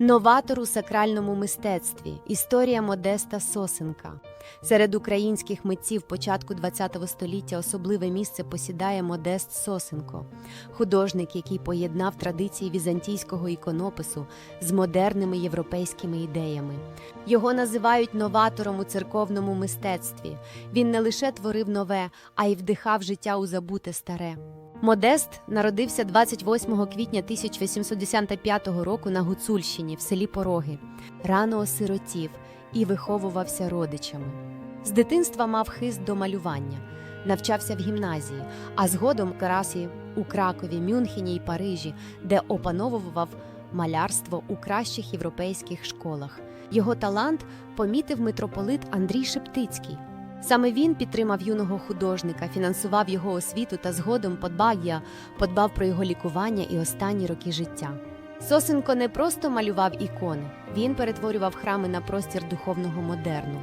Новатор у сакральному мистецтві. Історія Модеста Сосенка. Серед українських митців початку ХХ століття особливе місце посідає Модест Сосенко, художник, який поєднав традиції візантійського іконопису з модерними європейськими ідеями. Його називають новатором у церковному мистецтві. Він не лише творив нове, а й вдихав життя у забуте старе. Модест народився 28 квітня 1885 року на Гуцульщині в селі Пороги. Рано осиротів і виховувався родичами. З дитинства мав хист до малювання, навчався в гімназії, а згодом Карасі у Кракові, Мюнхені і Парижі, де опановував малярство у кращих європейських школах. Його талант помітив митрополит Андрій Шептицький. Саме він підтримав юного художника, фінансував його освіту та згодом подбав я, подбав про його лікування і останні роки життя. Сосенко не просто малював ікони, він перетворював храми на простір духовного модерну.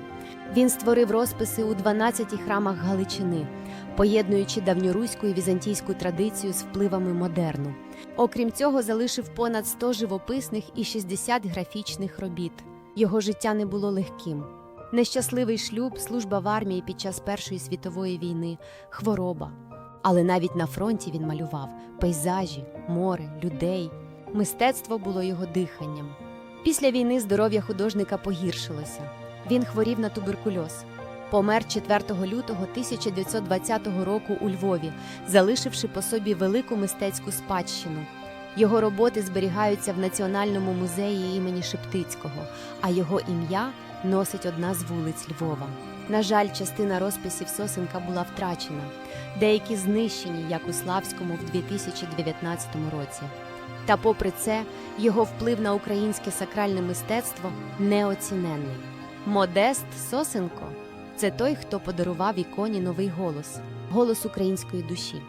Він створив розписи у 12 храмах Галичини, поєднуючи давньоруську і візантійську традицію з впливами модерну. Окрім цього, залишив понад 100 живописних і 60 графічних робіт. Його життя не було легким. Нещасливий шлюб, служба в армії під час Першої світової війни, хвороба. Але навіть на фронті він малював пейзажі, море, людей. Мистецтво було його диханням. Після війни здоров'я художника погіршилося. Він хворів на туберкульоз. Помер 4 лютого 1920 року у Львові, залишивши по собі велику мистецьку спадщину. Його роботи зберігаються в Національному музеї імені Шептицького, а його ім'я носить одна з вулиць Львова. На жаль, частина розписів Сосенка була втрачена, деякі знищені, як у Славському в 2019 році. Та, попри це, його вплив на українське сакральне мистецтво неоціненний. Модест Сосенко це той, хто подарував іконі новий голос, голос української душі.